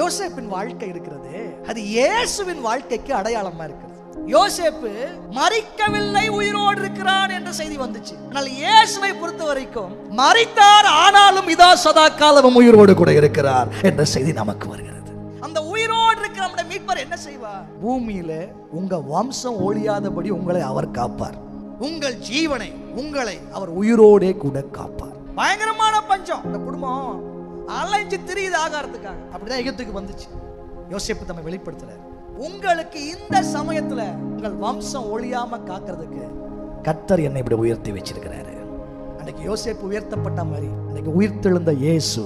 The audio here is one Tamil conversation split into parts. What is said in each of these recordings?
யோசேப்பின் வாழ்க்கை இருக்கிறது. அது இயேசுவின் வாழ்க்கைக்கு அடையாளமா இருக்கிறது. யோசேப்பு மறிக்கவில்லை உயிரோடு இருக்கிறான் என்ற செய்தி வந்துச்சு. ஆனால் இயேசுவை பொறுத்த வரைக்கும் மறித்தார் ஆனாலும் இதா சதா காலமும் உயிரோடு கூட இருக்கிறார் என்ற செய்தி நமக்கு வருகிறது. அந்த உயிரோடு இருக்கிற நம்முடைய மீட்பர் என்ன செய்வார்? பூமியில உங்க வம்சம் ஒழியாதபடி உங்களை அவர் காப்பார். உங்கள் ஜீவனை உங்களை அவர் உயிரோடே கூட காப்பார். பயங்கரமான பஞ்சம். அந்த குடும்பம் அலைஞ்சு திரியுது ஆகாரத்துக்காக. அப்படிதான் எகிப்துக்கு வந்துச்சு. யோசிப்பு தம்மை வெளிப்படுத்துறார். உங்களுக்கு இந்த சமயத்துல உங்கள் வம்சம் ஒழியாம காக்கிறதுக்கு கர்த்தர் என்னை இப்படி உயர்த்தி வச்சிருக்கிறாரு. அன்னைக்கு யோசேப்பு உயர்த்தப்பட்ட மாதிரி அன்னைக்கு உயிர்த்தெழுந்த இயேசு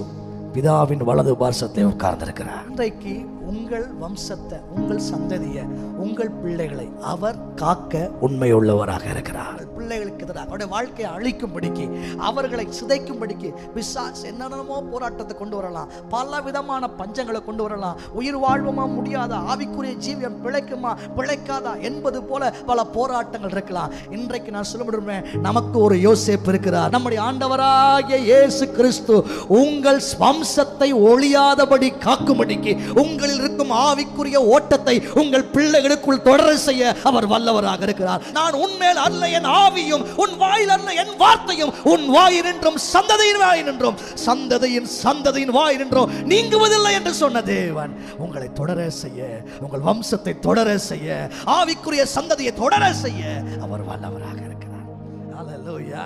பிதாவின் வலது பார்சத்தை உட்கார்ந்திருக்கிறார். இன்றைக்கு உங்கள் வம்சத்தை உங்கள் சந்ததியை உங்கள் பிள்ளைகளை அவர் காக்க உண்மையுள்ளவராக இருக்கிறார். பிள்ளைகளுக்கு எதிராக அவருடைய வாழ்க்கையை அழிக்கும்படிக்கு அவர்களை சிதைக்கும்படிக்கு பிசாஸ் என்னென்னமோ போராட்டத்தை கொண்டு வரலாம். பல விதமான பஞ்சங்களை கொண்டு வரலாம். உயிர் வாழ்வுமா முடியாத? ஆவிக்குரிய ஜீவியம் பிழைக்குமா? பிழைக்காதா? என்பது போல பல போராட்டங்கள் இருக்கலாம். இன்றைக்கு நான் சொல்ல முடியுமே நமக்கு ஒரு யோசேப்பு இருக்கிறார். நம்முடைய ஆண்டவராகிய இயேசு கிறிஸ்து உங்கள் வம்சத்தை ஒழியாதபடி காக்கும்படிக்கு உங்களில் இருக்கும் ஆவிக்குரிய ஓட்டத்தை உங்கள் பிள்ளைகளுக்குள் தொடர செய்ய அவர் வல்லவராக இருக்கிறார் நான் உன்மேல் அல்ல என் ஆவியும் உன் வாயில் அல்ல என் வார்த்தையும் உன் வாயில் நின்றும் சந்ததியின் வாய் நின்றும் சந்ததியின் சந்ததியின் வாய் நின்றும் நீங்குவதில்லை என்று சொன்ன தேவன் உங்களை தொடர செய்ய உங்கள் வம்சத்தை தொடர செய்ய ஆவிக்குரிய சந்ததியை தொடர செய்ய அவர் வல்லவராக இருக்கிறார் Hallelujah.